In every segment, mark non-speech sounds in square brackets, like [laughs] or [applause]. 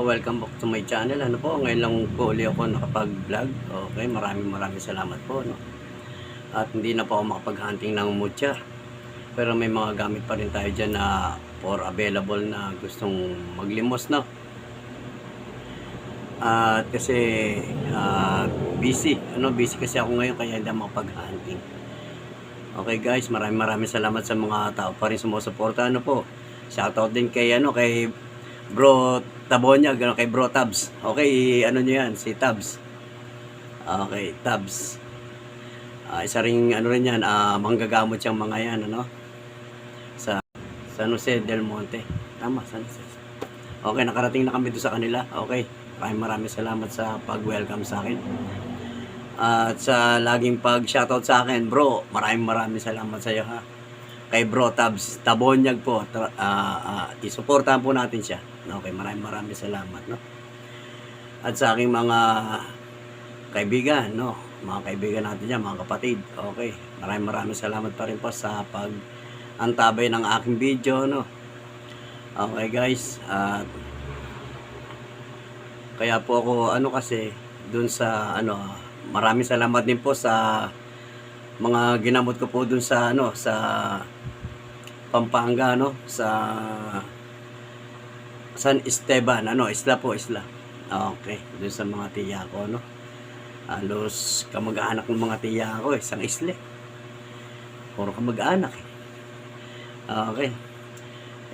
po, welcome back to my channel. Ano po, ngayon lang po uli ako nakapag-vlog. Okay, maraming maraming salamat po. No? At hindi na po ako makapag-hunting ng mutya. Pero may mga gamit pa rin tayo dyan na for available na gustong maglimos, no? At kasi ah, busy. Ano, busy kasi ako ngayon kaya hindi makapag-hunting. Okay guys, maraming maraming salamat sa mga tao pa rin sumusuporta. Ano po, shoutout din kay ano, kay Bro Tabonya, gano kay Bro Tabs. Okay, ano nyo yan, si Tabs. Okay, Tabs. Ah, isa ring ano rin yan, ah, manggagamot siyang mga yan, ano? Sa San Jose del Monte. Tama, San Jose. Okay, nakarating na kami doon sa kanila. Okay, maraming maraming salamat sa pag-welcome sa akin. At sa laging pag-shoutout sa akin, bro, maraming maraming salamat sa iyo ha. Kay Bro Tabs, Tabonyag po, ah, ah, isuportahan po natin siya. Okay, maraming maraming salamat, no? At sa aking mga kaibigan, no? Mga kaibigan natin dyan, mga kapatid. Okay, maraming maraming salamat pa rin po sa pag antabay ng aking video, no? Okay guys, at kaya po ako ano kasi dun sa ano maraming salamat din po sa mga ginamot ko po dun sa ano sa Pampanga no sa San Esteban. Ano isla po isla. Okay dun sa mga tiya ko no? Halos kamag-anak ng mga tiya ko eh, isang isla eh. puro kamag-anak eh. Okay.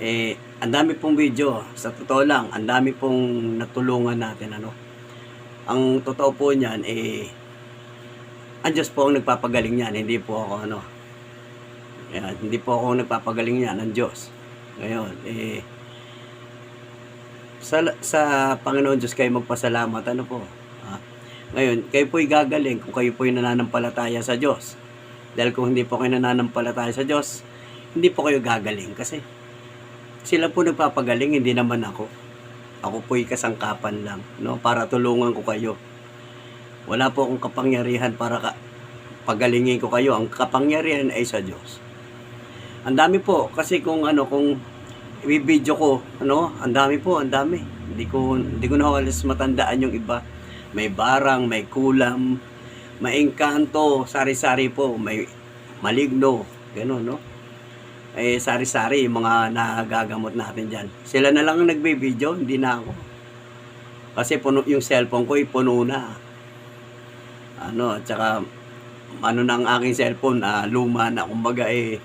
Eh ang dami pong video sa totoo lang ang dami pong natulungan natin ano? Ang totoo po niyan eh ang Diyos po ang nagpapagaling niyan hindi po ako ano? Yan, hindi po ako nagpapagaling niyan ang Diyos. Ngayon eh sa, sa Panginoon Diyos kayo magpasalamat ano po ha? ngayon kayo po'y gagaling kung kayo po'y nananampalataya sa Diyos dahil kung hindi po kayo nananampalataya sa Diyos hindi po kayo gagaling kasi sila po nagpapagaling, hindi naman ako. Ako po'y kasangkapan lang, no? Para tulungan ko kayo. Wala po akong kapangyarihan para ka pagalingin ko kayo. Ang kapangyarihan ay sa Diyos. Ang dami po, kasi kung ano, kung i-video ko, ano, ang dami po, ang dami. Hindi ko, hindi ko na halos matandaan yung iba. May barang, may kulam, may engkanto, sari-sari po, may maligno, gano'n, no? eh sari-sari yung mga nagagamot natin dyan. Sila na lang ang nagbe-video, hindi na ako. Kasi puno, yung cellphone ko, eh, puno na. Ano, at saka, ano na ang aking cellphone, ah, luma na. Kumbaga eh,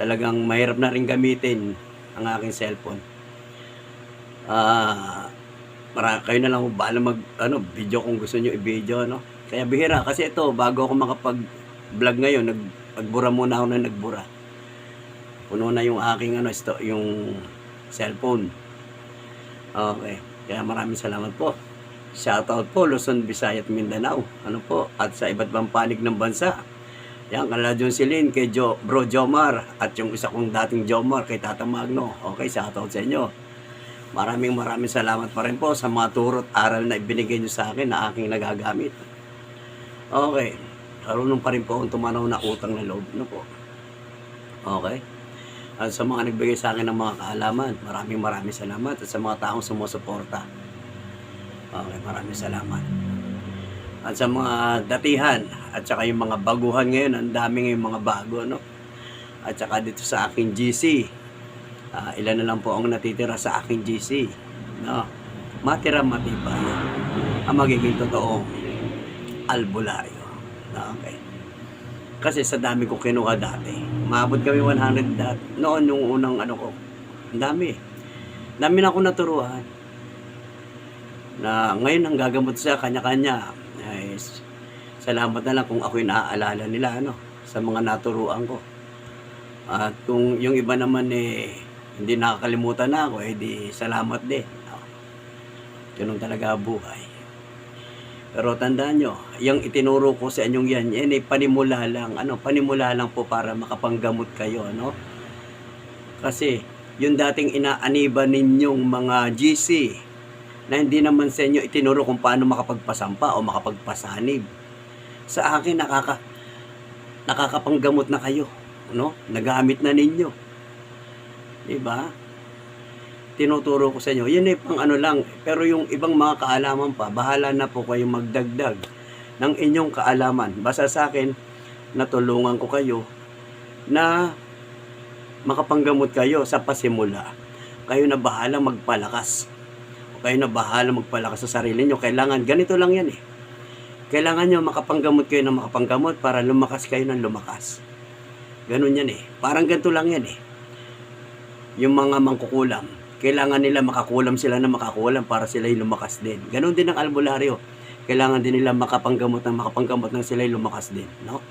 talagang mahirap na rin gamitin ang aking cellphone. Ah, para kayo na lang kung bahala mag, ano, video kung gusto nyo i-video, no? Kaya bihira, kasi ito, bago ako makapag-vlog ngayon, nag, nagbura muna ako na nagbura puno na yung aking ano sto, yung cellphone. Okay. Kaya maraming salamat po. Shoutout po Luzon, Visayas Mindanao. Ano po? At sa iba't bang panig ng bansa. Yan, kala John Silin, kay jo, Bro Jomar, at yung isa kong dating Jomar, kay Tata Magno. Okay, shoutout sa inyo. Maraming maraming salamat pa rin po sa mga turot aral na ibinigay nyo sa akin na aking nagagamit. Okay. Karunong pa rin po akong tumanaw na utang na loob. Ano po? Okay. At sa mga nagbigay sa akin ng mga kaalaman, maraming maraming salamat. At sa mga taong sumusuporta. Okay, maraming salamat. At sa mga datihan, at saka yung mga baguhan ngayon, ang dami ngayong mga bago, no? At saka dito sa aking GC, ah, ilan na lang po ang natitira sa aking GC, no? Matira matibay. Ang magiging totoong albularyo. Okay. Kasi sa dami ko kinuha dati. Maabot kami 100 dati. Noon yung unang ano ko. Ang dami. Dami na ako naturuan. Na ngayon ang gagamot sa kanya-kanya. Salamat na lang kung ako'y naaalala nila ano, sa mga naturuan ko. At kung yung iba naman eh, hindi nakakalimutan na ako, eh di salamat din. No? Ganun talaga buhay. Pero tandaan nyo, yung itinuro ko sa inyong yan, yan ay panimula lang, ano, panimula lang po para makapanggamot kayo, no? Kasi, yung dating inaaniba ninyong mga GC, na hindi naman sa inyo itinuro kung paano makapagpasampa o makapagpasanib. Sa akin, nakaka, nakakapanggamot na kayo, no? Nagamit na ninyo. Diba? tinuturo ko sa inyo, yun ay pang ano lang. Pero yung ibang mga kaalaman pa, bahala na po kayo magdagdag ng inyong kaalaman. Basta sa akin, natulungan ko kayo na makapanggamot kayo sa pasimula. Kayo na bahala magpalakas. O kayo na bahala magpalakas sa sarili nyo. Kailangan, ganito lang yan eh. Kailangan nyo makapanggamot kayo ng makapanggamot para lumakas kayo ng lumakas. Ganun yan eh. Parang ganito lang yan eh. Yung mga mangkukulam, kailangan nila makakulam sila na makakulam para sila lumakas din. Ganun din ang albularyo. Kailangan din nila makapanggamot ng makapanggamot ng sila lumakas din. No?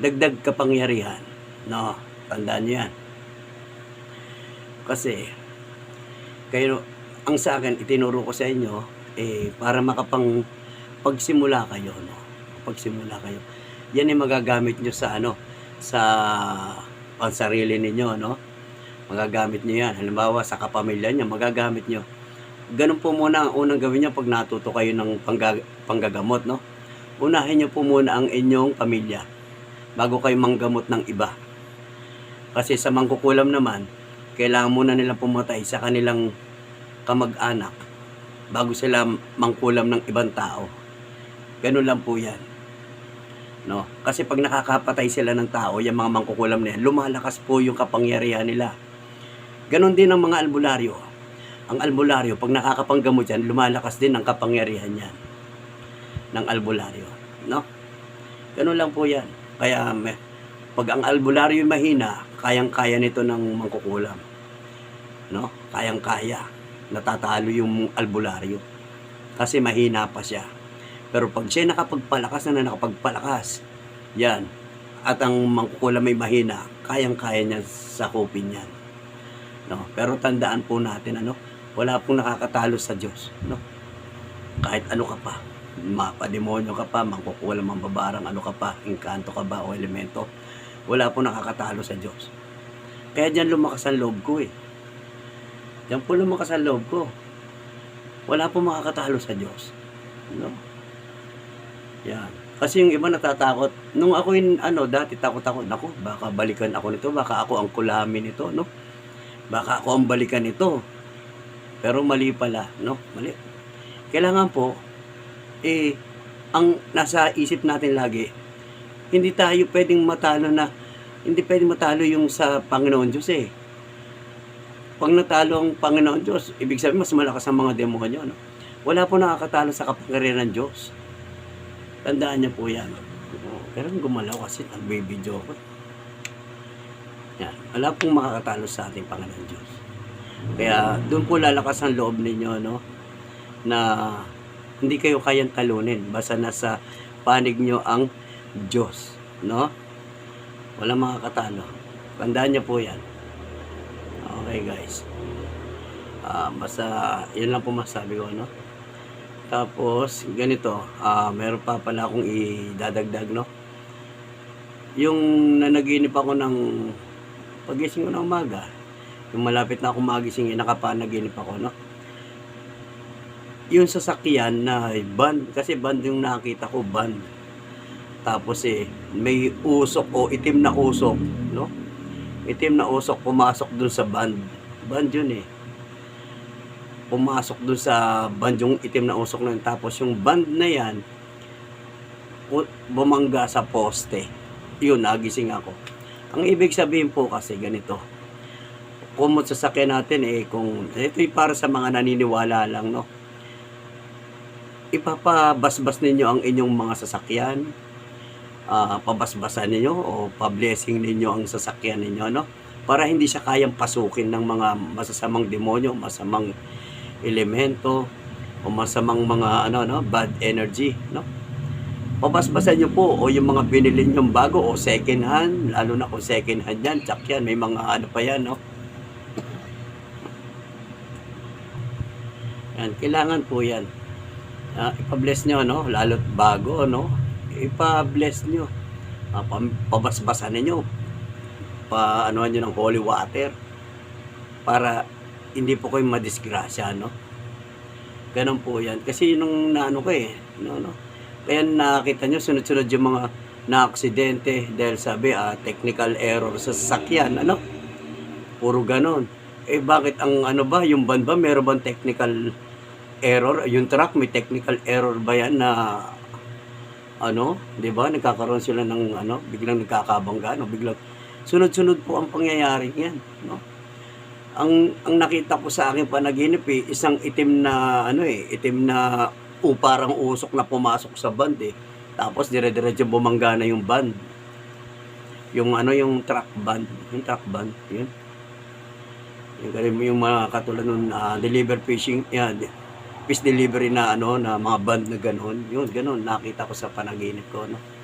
Dagdag kapangyarihan. No? Tandaan nyo yan. Kasi, kayo, ang sa akin, itinuro ko sa inyo, eh, para makapang pagsimula kayo, no? Pagsimula kayo. Yan ay magagamit nyo sa ano, sa pansarili ninyo, no? Magagamit nyo yan. Halimbawa, sa kapamilya nyo, magagamit nyo. Ganun po muna ang unang gawin nyo pag natuto kayo ng pangga, panggagamot, no? Unahin nyo po muna ang inyong pamilya bago kayo manggamot ng iba. Kasi sa mangkukulam naman, kailangan muna nilang pumatay sa kanilang kamag-anak bago sila mangkulam ng ibang tao. Ganun lang po yan. No? Kasi pag nakakapatay sila ng tao, yung mga mangkukulam na lumalakas po yung kapangyarihan nila. Ganon din ang mga albularyo. Ang albularyo, pag nakakapanggamot yan, lumalakas din ang kapangyarihan yan ng albularyo. No? Ganun lang po yan. Kaya may, pag ang albularyo mahina, kayang-kaya nito ng mangkukulam. No? Kayang-kaya. Natatalo yung albularyo. Kasi mahina pa siya. Pero pag siya nakapagpalakas na nakapagpalakas, yan. At ang mangkukulam may mahina, kayang-kaya niya sakupin yan. No? Pero tandaan po natin, ano, wala pong nakakatalo sa Diyos. No? Kahit ano ka pa, mapademonyo ka pa, mangkukulam, mambabarang, ano ka pa, engkanto ka ba o elemento, wala pong nakakatalo sa Diyos. Kaya dyan lumakas ang loob ko eh. Diyan po lumakas ang loob ko. Wala pong makakatalo sa Diyos. No? Yan. Kasi yung iba natatakot. Nung ako yung, ano, dati takot ako, naku, baka balikan ako nito, baka ako ang kulamin nito, no? Baka ako ang balikan nito. Pero mali pala, no? Mali. Kailangan po, eh, ang nasa isip natin lagi, hindi tayo pwedeng matalo na, hindi pwedeng matalo yung sa Panginoon Diyos eh. Pag natalo ang Panginoon Diyos, ibig sabihin mas malakas ang mga demonyo, no? Wala po nakakatalo sa kapangyarihan ng Diyos. Tandaan niyo po yan. Oh, pero gumalaw kasi nagbibideo ko. Yan. Wala pong makakatalo sa ating Panginoon Diyos. Kaya doon po lalakas ang loob ninyo, no? Na hindi kayo kayang talunin. Basta nasa panig nyo ang Diyos, no? Wala makakatalo. Tandaan niyo po yan. Okay, guys. Ah, basta, yun lang po masabi ko, no? Tapos, ganito, ah meron pa pala akong idadagdag, no? Yung nanaginip ako ng pagising ko ng umaga, yung malapit na ako magising, eh, nakapanaginip ako, no? Yung sasakyan na van, kasi van yung nakita ko, van. Tapos eh, may usok o itim na usok, no? Itim na usok pumasok dun sa van. Van yun eh pumasok doon sa bandyong itim na usok na yun. Tapos yung band na yan, bumangga sa poste. Yun, nagising ako. Ang ibig sabihin po kasi ganito, kumot sasakyan natin eh, kung ito'y para sa mga naniniwala lang, no? Ipapabasbas ninyo ang inyong mga sasakyan, ah pabasbasan ninyo o pa-blessing ninyo ang sasakyan ninyo, no? Para hindi siya kayang pasukin ng mga masasamang demonyo, masamang elemento o masamang mga ano no bad energy no? Pabasbasan nyo po o yung mga binili nyo bago o second hand lalo na kung second hand yan tsak yan may mga ano pa yan no? Yan kailangan po yan. Uh, ipa-bless nyo no? Lalo't bago no? Ipa-bless nyo uh, pabasbasan ninyo pa ano nyo ng holy water para hindi po kayo madisgrasya, no? Ganun po yan. Kasi nung naano ko eh, no, no? Kaya nakita nyo, sunod-sunod yung mga na-aksidente dahil sabi, ah, technical error sa sasakyan, ano? Puro ganon. Eh bakit ang ano ba, yung van ba, meron bang technical error? Yung truck, may technical error ba yan na ano, 'di ba? Nagkakaroon sila ng ano, biglang nagkakabangga, no? Biglang sunod-sunod po ang pangyayari niyan, no? Ang ang nakita ko sa akin panaginip eh, isang itim na ano eh, itim na uparang usok na pumasok sa band eh. Tapos dire-diretso bumangga na yung band. Yung ano, yung truck band, yung truck band, yun. Yung, ganun- yung mga katulad nun, ah, deliver fishing, yan, fish delivery na ano, na mga band na gano'n. Yun, gano'n, nakita ko sa panaginip ko, no.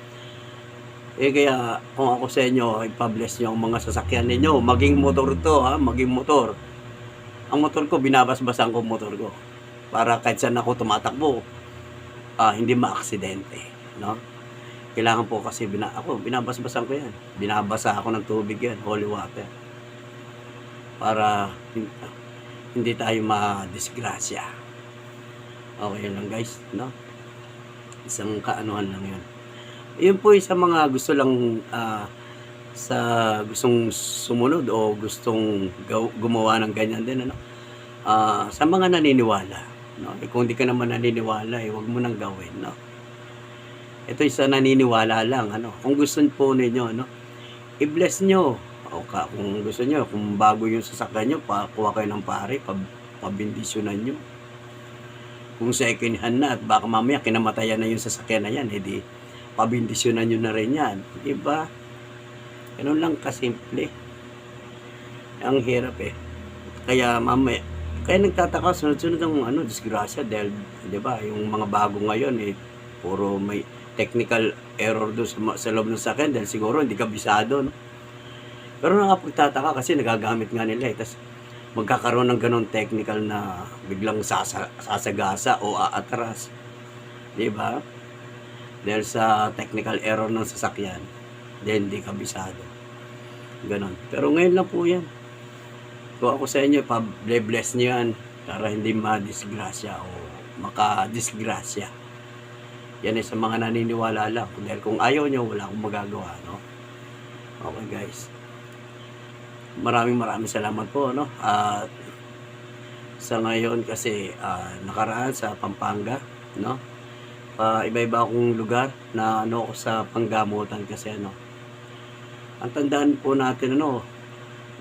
Eh kaya, kung ako sa inyo, ipabless nyo ang mga sasakyan ninyo. Maging motor to, ha, maging motor. Ang motor ko, binabasbasan ko motor ko. Para kahit saan ako tumatakbo, ah, hindi maaksidente, no. Kailangan po kasi, bina, ako, binabasbasan ko yan. Binabasa ako ng tubig yan, holy water para hin- hindi tayo ma-disgrasya. Okay lang guys, no? Isang kaanuhan lang yun. Yun po yung sa mga gusto lang ah, sa gustong sumunod o gustong gumawa ng ganyan din ano. Ah, sa mga naniniwala, no? Eh, kung hindi ka naman naniniwala, eh, wag mo nang gawin, no? Ito yung sa naniniwala lang, ano. Kung gusto po ninyo, no? I-bless nyo, o ka, kung gusto nyo, kung bago yung sasakyan nyo, pakuha kayo ng pare, pab, pabindisyonan nyo. Kung second hand na, at baka mamaya kinamatayan na yung sasakyan na yan, edi pabindisyonan nyo na rin yan. Diba? Ganun lang kasimple. Ang hirap eh. Kaya mamaya, kaya nagtataka, sunod-sunod ang ano, disgrasya dahil, di ba, yung mga bago ngayon eh, puro may technical error doon sa, sa loob ng sakyan dahil siguro hindi kabisado, no? Pero nakapagtataka kasi nagagamit nga nila eh. Tapos magkakaroon ng ganong technical na biglang sasa, sasagasa o aatras. Di ba? Dahil sa technical error ng sasakyan. Then hindi kabisado. Ganon. Pero ngayon lang po yan. Kung ako sa inyo, pa-bless nyo yan para hindi ma-disgrasya o maka-disgrasya. Yan ay sa mga naniniwala lang. Dahil kung ayaw nyo, wala akong magagawa, no? Okay, guys maraming maraming salamat po no at sa ngayon kasi ah, nakaraan sa Pampanga no Ah, iba-iba akong lugar na ano ako sa panggamutan kasi ano ang tandaan po natin ano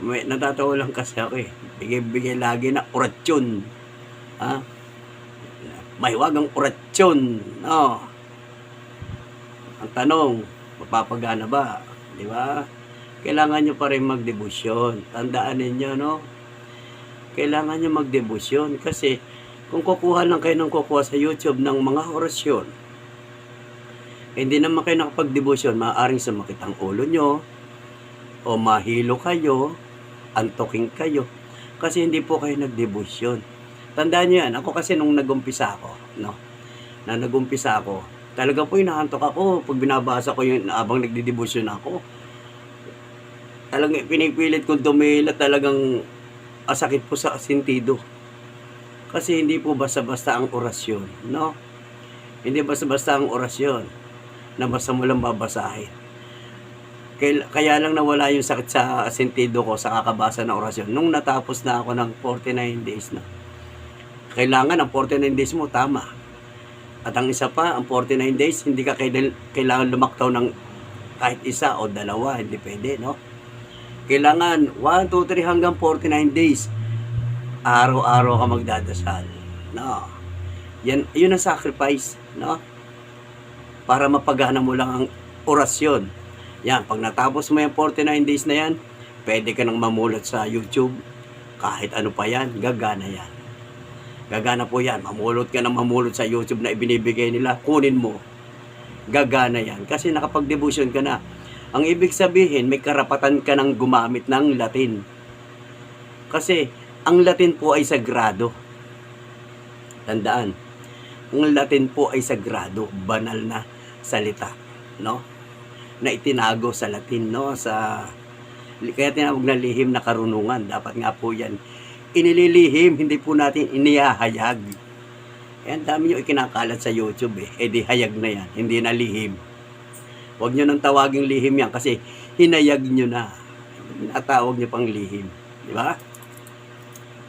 may natatawa lang kasi ako eh. Bigay-bigay lagi na oratsyon ha? May wagang oratsyon no? Ang tanong mapapagana ba? Di ba? Kailangan nyo pa rin magdebosyon. Tandaan ninyo, no? Kailangan nyo magdebosyon kasi kung kukuha lang kayo ng kukuha sa YouTube ng mga orasyon, hindi naman kayo nakapagdebosyon, maaaring sumakit ang ulo nyo, o mahilo kayo, antoking kayo, kasi hindi po kayo nagdebosyon. Tandaan nyo yan, ako kasi nung nagumpisa ako, no? Na nagumpisa ako, talaga po inaantok ako pag binabasa ko yun habang nagdidebosyon ako talagang pinipilit kong dumila talagang ah, sakit po sa sentido. Kasi hindi po basta-basta ang orasyon, no? Hindi basta-basta ang orasyon na basta mo lang babasahin. Kaya, kaya lang nawala yung sakit sa sentido ko sa kakabasa ng orasyon. Nung natapos na ako ng 49 days na. Kailangan ang 49 days mo tama. At ang isa pa, ang 49 days, hindi ka kailan- kailangan lumaktaw ng kahit isa o dalawa, hindi pwede, no? Kailangan 1, 2, 3 hanggang 49 days. Araw-araw ka magdadasal. No. Yan, yun ang sacrifice, no? Para mapagana mo lang ang orasyon. Yan, pag natapos mo yung 49 days na yan, pwede ka nang mamulot sa YouTube. Kahit ano pa yan, gagana yan. Gagana po yan. Mamulot ka nang mamulot sa YouTube na ibinibigay nila, kunin mo. Gagana yan. Kasi nakapag-devotion ka na. Ang ibig sabihin, may karapatan ka ng gumamit ng Latin. Kasi, ang Latin po ay sagrado. Tandaan, ang Latin po ay sagrado, banal na salita, no? Na itinago sa Latin, no? Sa kaya tinawag na lihim na karunungan. Dapat nga po yan. Inililihim, hindi po natin inihahayag. Ang dami nyo ikinakalat sa YouTube eh. Eh di hayag na yan, hindi na lihim. Huwag nyo nang tawaging lihim yan kasi hinayag nyo na. Natawag nyo pang lihim. Di ba?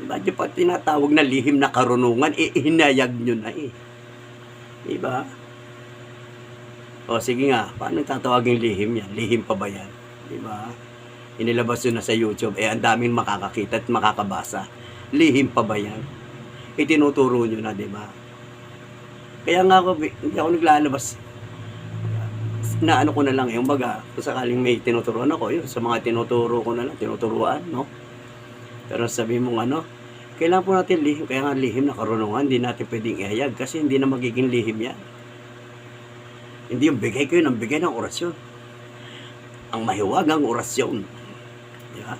Ba't yung pa tinatawag na lihim na karunungan, eh, hinayag nyo na eh. Diba? O sige nga, paano tatawagin lihim yan? Lihim pa ba yan? Diba? Inilabas yun na sa YouTube, eh ang daming makakakita at makakabasa. Lihim pa ba yan? Itinuturo nyo na, diba? Kaya nga ako, hindi ako naglalabas na ano ko na lang, yung baga, kung sakaling may tinuturuan ako, yun, sa mga tinuturo ko na lang, tinuturuan, no? Pero sabi mong ano, kailangan po natin lihim, kaya nga lihim na karunungan, hindi natin pwedeng ihayag kasi hindi na magiging lihim yan. Hindi yung bigay kayo ng bigay ng orasyon. Ang mahiwagang orasyon. Di ba?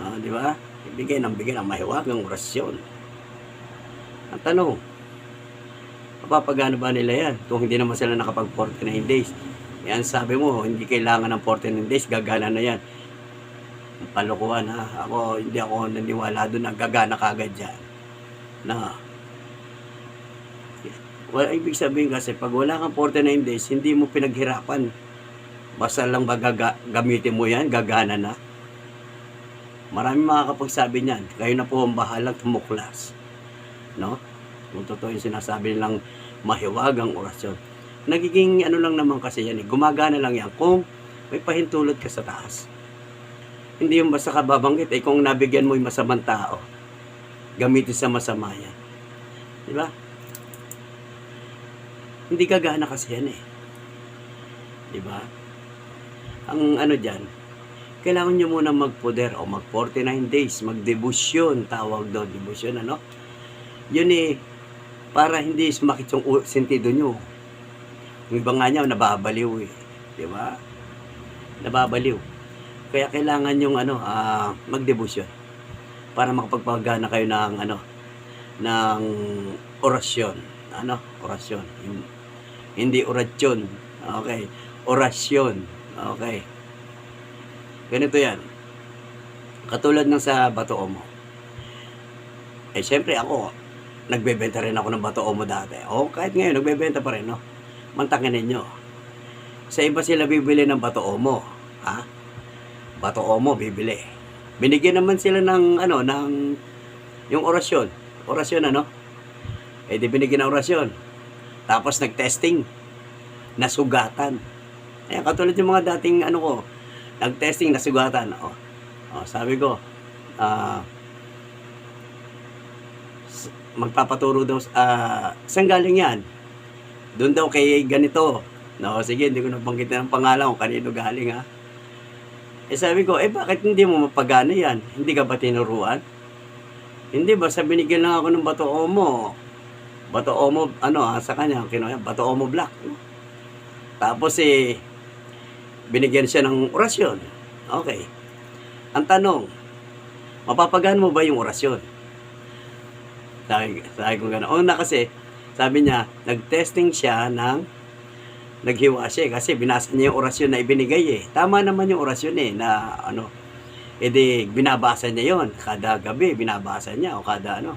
Ah, di ba? Ibigay ng bigay ng mahiwagang orasyon. Ang tanong, mapapagano ba nila yan kung hindi naman sila nakapag 49 days? Yan sabi mo, hindi kailangan ng 49 days, gagana na yan. Palukuhan ha. Ako, hindi ako naniwala doon na gagana kagad yan. Na, well, ibig sabihin kasi, pag wala kang 49 days, hindi mo pinaghirapan. Basta lang ba gamitin mo yan, gagana na. Marami makakapagsabi niyan. Kayo na po ang bahalang tumuklas. No? Kung totoo yung sinasabi nilang mahiwagang orasyon. Nagiging ano lang naman kasi yan eh. Gumagana lang yan kung may pahintulot ka sa taas. Hindi yung basta ka babanggit eh kung nabigyan mo yung masamang tao. Gamitin sa masama yan. Di ba? Hindi gagana kasi yan eh. Di ba? Ang ano dyan, kailangan nyo muna magpoder o mag 49 days, magdebusyon, tawag doon, debusyon ano? Yun eh, para hindi sumakit yung sentido nyo. Yung iba nga niya, nababaliw eh. Di ba? Nababaliw. Kaya kailangan yung ano, ah, magdebusyon. Para makapagpagana kayo ng ano, ng orasyon. Ano? Orasyon. Hin- Hindi orasyon. Okay. Orasyon. Okay. Ganito yan. Katulad ng sa Bato Omo. Eh, syempre ako, nagbebenta rin ako ng Bato Omo dati. O, kahit ngayon, nagbebenta pa rin, no? Mantangin ninyo. Sa iba sila bibili ng Bato Omo. Ha? Bato Omo, bibili. Binigyan naman sila ng, ano, ng, yung orasyon. Orasyon, ano? Eh, di binigyan ng orasyon. Tapos nag-testing. Nasugatan. Ayan, katulad yung mga dating, ano ko, nag-testing, nasugatan. O, o sabi ko, ah, s- magpapaturo daw, ah, saan galing yan? Doon daw kay ganito. No, sige, hindi ko nabanggitin ang pangalan kung kanino galing ha. Eh sabi ko, eh bakit hindi mo mapagana yan? Hindi ka ba tinuruan? Hindi ba, sa binigyan lang ako ng bato omo. Bato omo, ano ha, sa kanya, kinuha, bato omo black. Tapos eh, binigyan siya ng orasyon. Okay. Ang tanong, mapapagaan mo ba yung orasyon? Sabi, sabi ko gano'n. Una kasi, sabi niya, nag-testing siya ng naghiwa siya eh, kasi binasa niya yung orasyon na ibinigay eh. Tama naman yung orasyon eh, na ano, edi binabasa niya yon kada gabi binabasa niya o kada ano.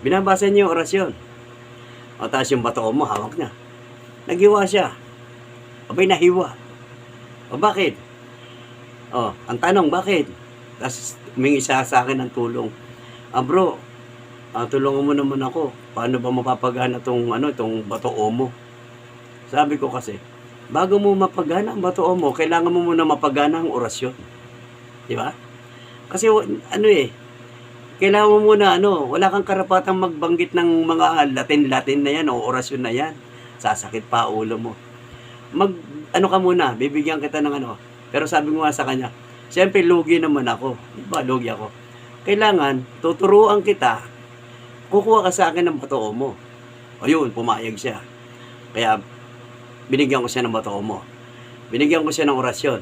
Binabasa niya yung orasyon. O tapos yung bato mo hawak niya. Naghiwa siya. Abay nahiwa. O bakit? O ang tanong bakit? Tapos humingi siya sa akin ng tulong. Ah bro ah, tulungan mo naman ako. Paano ba mapapagana tong ano itong bato mo sabi ko kasi bago mo mapagana ang bato mo kailangan mo muna mapagana ang orasyon di ba kasi ano eh, kailangan mo muna ano, wala kang karapatang magbanggit ng mga Latin-Latin na yan o orasyon na yan. Sasakit pa ulo mo. Mag, ano ka muna, bibigyan kita ng ano. Pero sabi mo nga sa kanya, siyempre lugi naman ako. Di ba, lugi ako. Kailangan, tuturuan kita, kukuha ka sa akin ng bato mo. Ayun, pumayag siya. Kaya, binigyan ko siya ng bato mo. Binigyan ko siya ng orasyon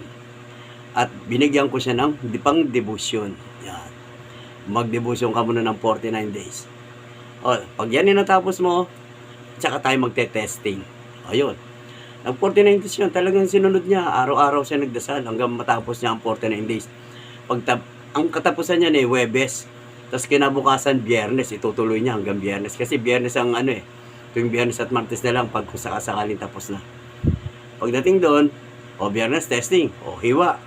at binigyan ko siya ng dipang debusyon. Yan. Magdebusyon ka muna ng 49 days. O, pag yan natapos mo, tsaka tayo magte-testing. Ayun. Nag 49 days yun, talagang sinunod niya. Araw-araw siya nagdasal hanggang matapos niya ang 49 days. Pag ang katapusan niya ni Webes, tapos kinabukasan Biyernes, itutuloy niya hanggang Biyernes. Kasi Biyernes ang ano eh, tuwing Biyernes at Martes na lang pag sakasakaling tapos na. Pagdating doon, o Biyernes testing, o hiwa,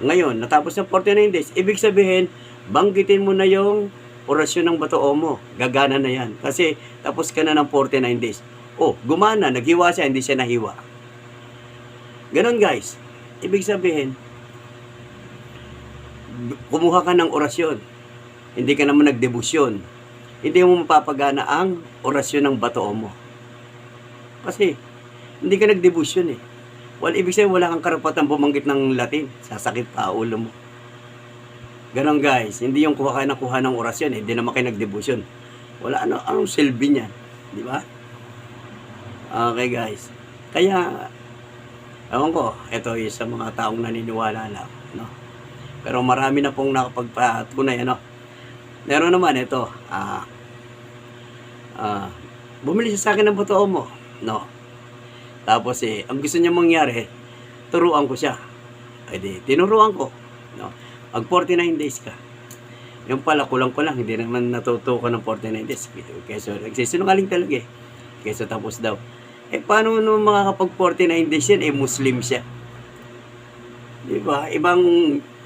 ngayon, natapos ng 49 days, ibig sabihin, banggitin mo na yung orasyon ng batoo mo. Gagana na yan. Kasi tapos ka na ng 49 days. Oh, gumana, naghiwa siya, hindi siya nahiwa. Ganon guys. Ibig sabihin, kumuha ka ng orasyon. Hindi ka naman nagdebusyon. Hindi mo mapapagana ang orasyon ng batoo mo. Kasi, hindi ka nagdebusyon eh. Well, ibig sabihin, wala kang karapatan bumanggit ng Latin. Sasakit pa ulo mo. Ganon guys, hindi yung kuha ka ng kuha ng orasyon, eh. hindi naman kayo nagdebusyon. Wala ano, anong silbi niyan. Di ba? Okay guys. Kaya, ewan ko, ito is sa mga taong naniniwala lang. No? Pero marami na pong nakapagpatunay. Ano? Meron naman ito. Ah, ah, bumili siya sa akin ng botoo mo. No? Tapos eh, ang gusto niya mangyari, turuan ko siya. Ay di, tinuruan ko. No? Mag 49 days ka. Yung pala, kulang ko lang. Hindi naman natuto ko ng 49 days. Kesa, nagsisinungaling talaga eh. Kesa tapos daw. Eh, paano nung mga kapag 49 days yan, eh, Muslim siya. Di ba? Ibang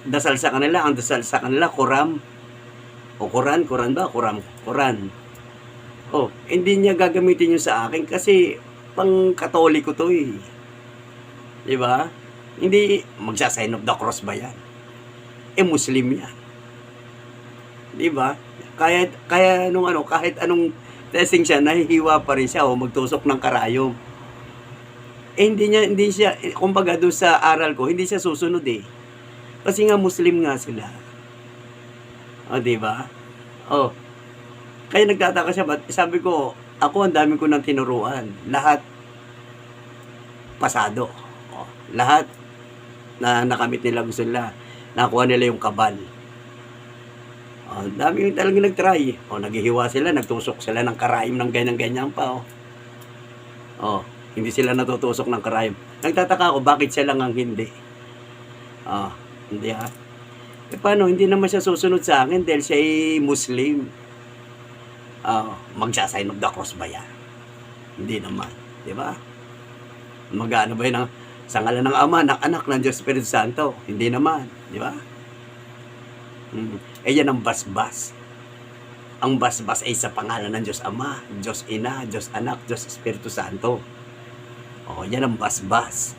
dasal sa kanila. Ang dasal sa kanila, Quran. O Quran, Quran ba? Quran. Quran. Oh, hindi niya gagamitin yun sa akin kasi pang katoliko to eh. Di ba? Hindi magsasign of the cross ba yan? Eh, Muslim yan. Di ba? Kaya, kaya nung ano, kahit anong testing siya, nahihiwa pa rin siya o magtusok ng karayom. Eh, hindi niya, hindi siya, kumbaga doon sa aral ko, hindi siya susunod eh. Kasi nga Muslim nga sila. O, di ba? O, kaya nagtataka siya, ba't sabi ko, ako ang dami ko nang tinuruan. Lahat pasado. O, lahat na nakamit nila gusto nila. Nakuha nila yung kabal. Oh, dami yung talagang nag-try. O, naghihiwa sila, nagtusok sila ng karayom ng ganyan-ganyan pa. Oh. oh, hindi sila natutusok ng karayom. Nagtataka ako, bakit siya lang ang hindi? Oh, hindi ha. Eh, paano? Hindi naman siya susunod sa akin dahil siya ay Muslim. Oh, magsasign of the cross ba yan? Hindi naman. Di ba? Magano ba yun ang sa ngalan ng Ama, ng Anak, ng Diyos Espiritu Santo? Hindi naman. Di ba? Mm. Eh yan ang basbas. Ang basbas ay sa pangalan ng Diyos Ama, Diyos Ina, Diyos Anak, Diyos Espiritu Santo. O, yan ang basbas.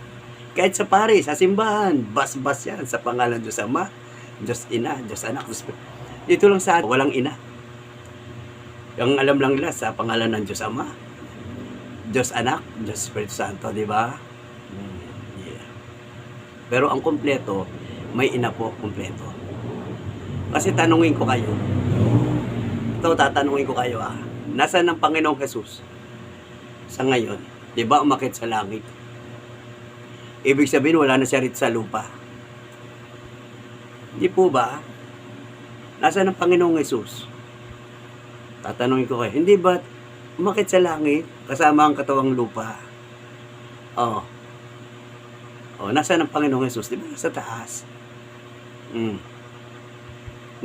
Kahit sa pare, sa simbahan, basbas yan sa pangalan ng Diyos Ama, Diyos Ina, Diyos Anak, Diyos. Dito lang sa walang ina. Yung alam lang nila sa pangalan ng Diyos Ama, Diyos Anak, Diyos Espiritu Santo, di ba? Yeah. Pero ang kumpleto, may ina po kumpleto. Kasi tanungin ko kayo. Ito, tatanungin ko kayo ah. Nasaan ang Panginoong Jesus? Sa ngayon, di ba umakit sa langit? Ibig sabihin, wala na siya rito sa lupa. Di po ba? Nasaan ang Panginoong Jesus? Tatanungin ko kayo, hindi ba umakit sa langit kasama ang katawang lupa? Oh. Oh, nasaan ang Panginoong Jesus? Di ba sa taas? Mm.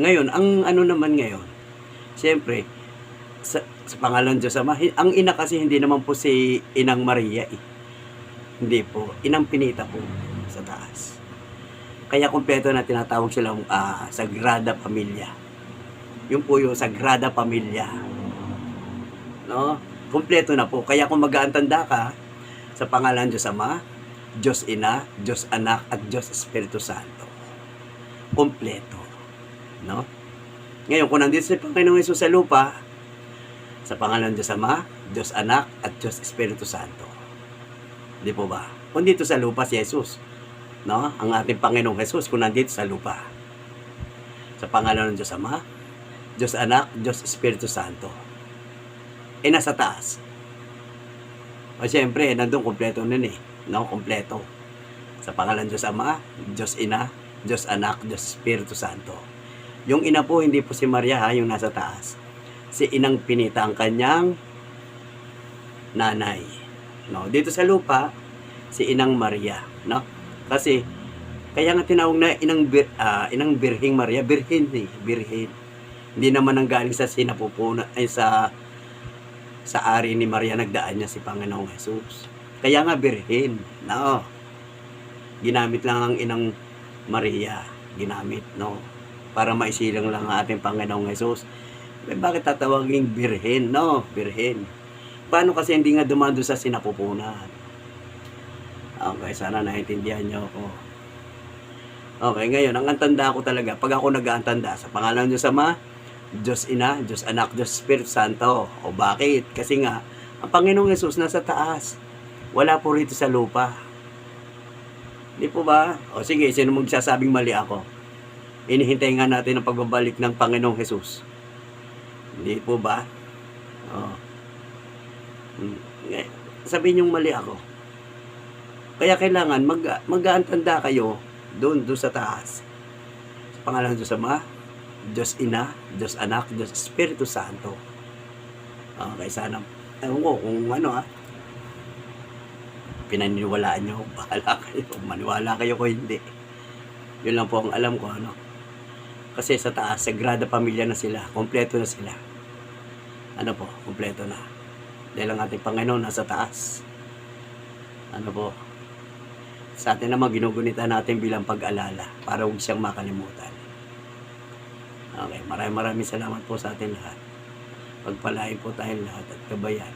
Ngayon, ang ano naman ngayon, siyempre, sa, sa pangalan Diyos Ama, ang ina kasi hindi naman po si Inang Maria eh. Hindi po, Inang Pinita po sa taas. Kaya kumpleto na tinatawag silang ah, Sagrada Pamilya. Yung po yung Sagrada Pamilya. No? Kumpleto na po. Kaya kung mag-aantanda ka sa pangalan Diyos Ama, Diyos Ina, Diyos Anak, at Diyos Espiritu Santo. Kumpleto. No? Ngayon, kung nandito si Panginoong Yesus sa lupa, sa pangalan Diyos Ama, Diyos Anak, at Diyos Espiritu Santo. Di po ba? Kung dito sa lupa si Jesus, no? Ang ating Panginoong Jesus, kung nandito sa lupa. Sa pangalan ng Diyos Ama, Diyos Anak, Diyos Espiritu Santo. Eh, nasa taas. O siyempre, nandun kompleto nun eh. No, kompleto. Sa pangalan ng Diyos Ama, Diyos Ina, Diyos Anak, Diyos Espiritu Santo. Yung ina po, hindi po si Maria ha, yung nasa taas. Si Inang Pinita ang kanyang nanay. No, dito sa lupa, si Inang Maria, no? Kasi kaya nga tinawag na Inang Bir, ah, Inang Birhing Maria, birhin eh, birhin. Hindi naman ang galing sa sinapupuna ay sa sa ari ni Maria nagdaan niya si Panginoong Jesus. Kaya nga birhin, no? Ginamit lang ang Inang Maria, ginamit, no? para maisilang lang ang ating Panginoong Jesus. Eh, bakit tatawaging birhen? No, birhen. Paano kasi hindi nga dumaan doon sa sinapupunan? Okay, sana naintindihan niyo ako. Okay, ngayon, ang antanda ko talaga, pag ako nag-aantanda sa pangalan Diyos Ama, Diyos Ina, Diyos Anak, Diyos Espiritu Santo. O bakit? Kasi nga, ang Panginoong Yesus nasa taas. Wala po rito sa lupa. Di po ba? O sige, sino magsasabing mali ako? Inihintay nga natin ang pagbabalik ng Panginoong Jesus. Hindi po ba? O. Hmm. Sabihin niyong mali ako. Kaya kailangan mag mag-aantanda kayo doon, doon sa taas. Sa pangalan ng Ama, Diyos Ina, Diyos Anak, Diyos Espiritu Santo. Okay, sana, ewan ko kung ano ah, pinaniniwalaan nyo, [laughs] bahala kayo, maniwala kayo ko hindi. Yun lang po ang alam ko, ano. Kasi sa taas, Sagrada Pamilya na sila, kompleto na sila. Ano po, kompleto na. Dahil ang ating Panginoon nasa taas. Ano po, sa atin naman ginugunita natin bilang pag-alala para huwag siyang makalimutan. Okay, maraming maraming salamat po sa atin lahat. Pagpalain po tayong lahat at kabayan.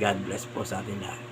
God bless po sa atin lahat.